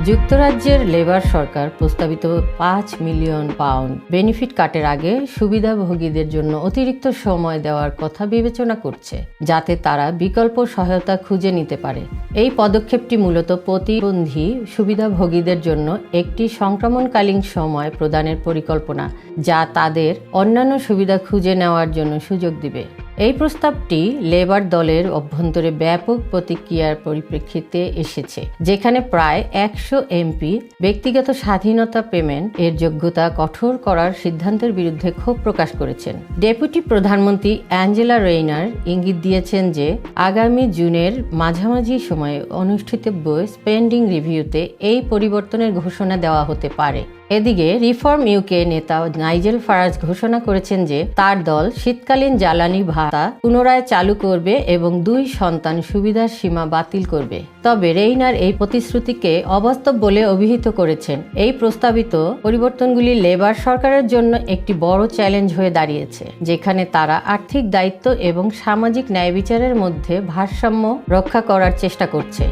যুক্তরাজ্যের লেবার সরকার প্রস্তাবিত পাঁচ মিলিয়ন পাউন্ড বেনিফিট কাটের আগে সুবিধাভোগীদের জন্য অতিরিক্ত সময় দেওয়ার কথা বিবেচনা করছে, যাতে তারা বিকল্প সহায়তা খুঁজে নিতে পারে। এই পদক্ষেপটি মূলত প্রতিবন্ধী সুবিধাভোগীদের জন্য একটি সংক্রমণকালীন সময় প্রদানের পরিকল্পনা, যা তাদের অন্যান্য সুবিধা খুঁজে নেওয়ার জন্য সুযোগ দিবে। এই প্রস্তাবটি লেবার দলের অভ্যন্তরে ব্যাপক প্রতিক্রিয়ার পরিপ্রেক্ষিতে এসেছে, যেখানে প্রায় একশো এমপি ব্যক্তিগত স্বাধীনতা পেমেন্ট এর যোগ্যতা কঠোর করার সিদ্ধান্তের বিরুদ্ধে ক্ষোভ প্রকাশ করেছেন। ডেপুটি প্রধানমন্ত্রী অ্যাঞ্জেলা রেইনার ইঙ্গিত দিয়েছেন যে, আগামী জুনের মাঝামাঝি সময়ে অনুষ্ঠিতব্য স্পেন্ডিং রিভিউতে এই পরিবর্তনের ঘোষণা দেওয়া হতে পারে। এদিকে রিফর্ম ইউকে নেতা নাইজেল ফারাজ ঘোষণা করেছেন যে, তার দল শীতকালীন জ্বালানি ভাতা পুনরায় চালু করবে এবং দুই সন্তান সুবিধার সীমা বাতিল করবে। তবে রেইনার এই প্রতিশ্রুতিকে অবাস্তব বলে অভিহিত করেছেন। এই প্রস্তাবিত পরিবর্তনগুলি লেবার সরকারের জন্য একটি বড় চ্যালেঞ্জ হয়ে দাঁড়িয়েছে, যেখানে তারা আর্থিক দায়িত্ব এবং সামাজিক ন্যায় বিচারের মধ্যে ভারসাম্য রক্ষা করার চেষ্টা করছে।